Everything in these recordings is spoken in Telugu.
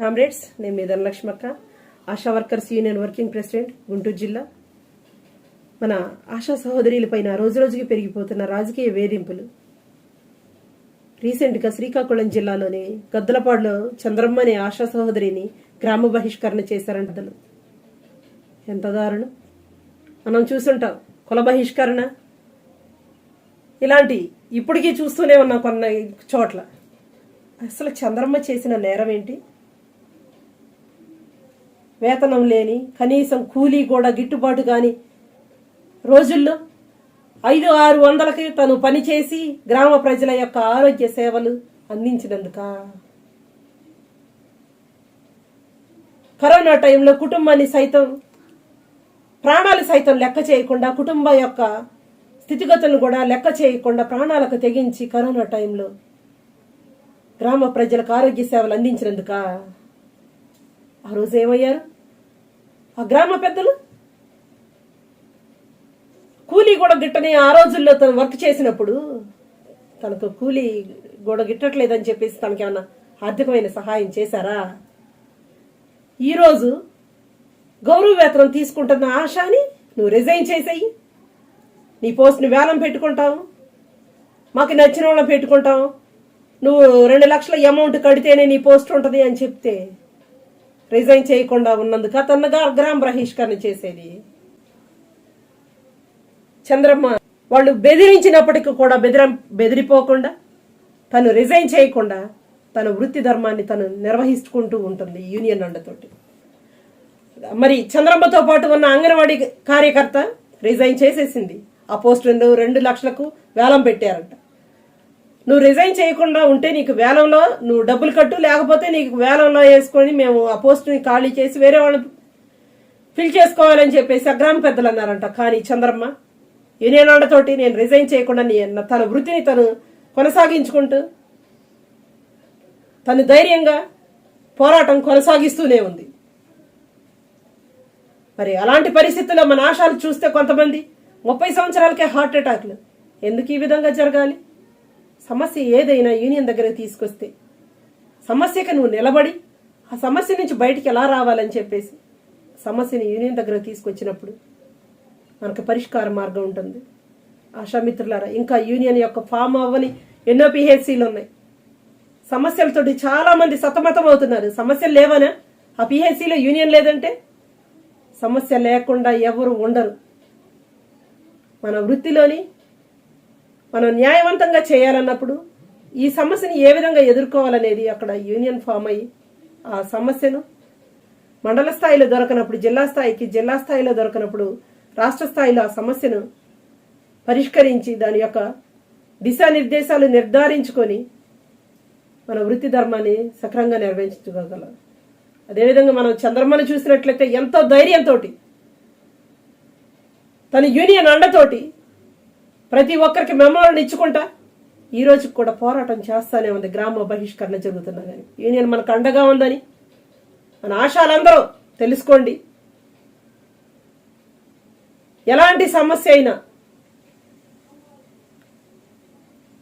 కామ్రేడ్స్ నేను మీ ధనలక్ష్మక్క ASHA workers union working president Guntur జిల్లా. మన ఆశా సహోదరులపైన రోజు రోజుకి పెరిగిపోతున్న రాజకీయ వేధింపులు. రీసెంట్గా శ్రీకాకుళం జిల్లాలోని గద్దలపాడులో చంద్రమ్మ అనే ఆశా సహోదరిని గ్రామ బహిష్కరణ చేశారంట ఎంత దారుణం. మనం చూసుంటాం కుల బహిష్కరణ. ఇలాంటి ఇప్పటికీ చూస్తూనే ఉన్నాం కొన్న చోట్ల. అసలు చంద్రమ్మ చేసిన నేరం ఏంటి? వేతనం లేని కనీసం కూలీ కూడా గిట్టుబాటు కాని రోజుల్లో ఐదు ఆరు వందలకి తను పనిచేసి గ్రామ ప్రజల యొక్క ఆరోగ్య సేవలు అందించినందుక. కరోనా టైంలో కుటుంబాన్ని సైతం ప్రాణాలు సైతం లెక్క చేయకుండా కుటుంబ యొక్క స్థితిగతులను కూడా లెక్క చేయకుండా ప్రాణాలకు తెగించి కరోనా టైంలో గ్రామ ప్రజలకు ఆరోగ్య సేవలు అందించినందుక. ఆ రోజు ఏమయ్యారు? ఆ గ్రామ పెద్దలు? కూలీ కూడా గిట్టని ఆ రోజుల్లో తను వర్క్ చేసినప్పుడు తనకు కూలీ కూడా గిట్టట్లేదని చెప్పేసి తనకి ఏమన్నా ఆర్థికమైన సహాయం చేశారా? ఈరోజు గౌరవ వేతనం తీసుకుంటున్న ఆశాని నువ్వు రిజైన్ చేసేయి. నీ పోస్ట్ని వేలం పెట్టుకుంటావు. మాకు నచ్చిన వాళ్ళని పెట్టుకుంటాం నువ్వు రెండు లక్షల అమౌంట్ కడితేనే నీ పోస్ట్ ఉంటుంది అని చెప్తే రిజైన్ చేయకుండా ఉన్నందుకు తనగా గ్రామ బహిష్కరణ చేసేది. చంద్రమ్మ వాళ్ళు బెదిరించినప్పటికీ కూడా బెదిర బెదిరిపోకుండా తను రిజైన్ చేయకుండా తన వృత్తి ధర్మాన్ని తను నిర్వహించుకుంటూ ఉంటుంది యూనియన్ అండతోటి. మరి చంద్రమ్మతో పాటు ఉన్న అంగన్వాడీ కార్యకర్త రిజైన్ చేసేసింది. ఆ పోస్టులను రెండు లక్షలకు వేలం పెట్టారంట. నువ్వు రిజైన్ చేయకుండా ఉంటే నీకు వేలంలో నువ్వు డబ్బులు కట్టు లేకపోతే నీకు వేలంలో వేసుకొని మేము ఆ పోస్ట్ని ఖాళీ చేసి వేరే వాళ్ళు ఫిల్ చేసుకోవాలని చెప్పేసి అగ్రామ పెద్దలు అన్నారంట. కానీ చంద్రమ్మ యూనియన్ ఆడతోటి నేను రిజైన్ చేయకుండా నీ తన వృత్తిని తను కొనసాగించుకుంటూ తను ధైర్యంగా పోరాటం కొనసాగిస్తూనే ఉంది. మరి అలాంటి పరిస్థితుల్లో మన ఆశాలు చూస్తే కొంతమంది ముప్పై సంవత్సరాలకే హార్ట్ అటాక్లు ఎందుకు ఈ విధంగా జరగాలి? సమస్య ఏదైనా యూనియన్ దగ్గరకు తీసుకొస్తే సమస్యకి నువ్వు నిలబడి ఆ సమస్య నుంచి బయటికి ఎలా రావాలని చెప్పేసి సమస్యని యూనియన్ దగ్గర తీసుకొచ్చినప్పుడు మనకు పరిష్కార మార్గం ఉంటుంది. ఆశామిత్రులారా ఇంకా యూనియన్ యొక్క ఫామ్ అవ్వని ఎన్నో పిహెచ్సీలు ఉన్నాయి. సమస్యలతోటి చాలా మంది సతమతం అవుతున్నారు సమస్యలు లేవనా? ఆ పిహెచ్సిలో యూనియన్ లేదంటే సమస్య లేకుండా ఎవరు ఉండరు. మన వృత్తిలోని మనం న్యాయవంతంగా చేయాలన్నప్పుడు ఈ సమస్యని ఏ విధంగా ఎదుర్కోవాలనేది అక్కడ యూనియన్ ఫామ్ అయ్యి ఆ సమస్యను మండల స్థాయిలో దొరకనప్పుడు జిల్లా స్థాయికి జిల్లా స్థాయిలో దొరకనప్పుడు రాష్ట్ర స్థాయిలో ఆ సమస్యను పరిష్కరించి దాని యొక్క దిశానిర్దేశాలు నిర్ధారించుకొని మన వృత్తి ధర్మాన్ని సక్రంగా నిర్వహించుకోగలం. అదేవిధంగా మనం చంద్రమ్మను చూసినట్లయితే ఎంతో ధైర్యంతో తన యూనియన్ అండతోటి ప్రతి ఒక్కరికి మెమోలను ఇచ్చుకుంటా. ఈ రోజు కూడా పోరాటం చేస్తానే ఉంది. గ్రామ బహిష్కరణ జరుగుతున్నా కానీ యూనియన్ మనకు అండగా ఉందని మన ఆశాలందరూ తెలుసుకోండి. ఎలాంటి సమస్య అయినా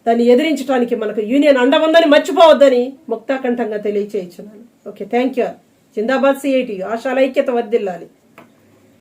దాన్ని ఎదిరించడానికి మనకు యూనియన్ అండ ఉందని మర్చిపోవద్దని ముక్తాకంఠంగా తెలియచేయించున్నాను ఓకే థ్యాంక్ యూ. జిందాబాద్ సిఐటి ఆశాల ఐక్యత వర్దిల్లాలి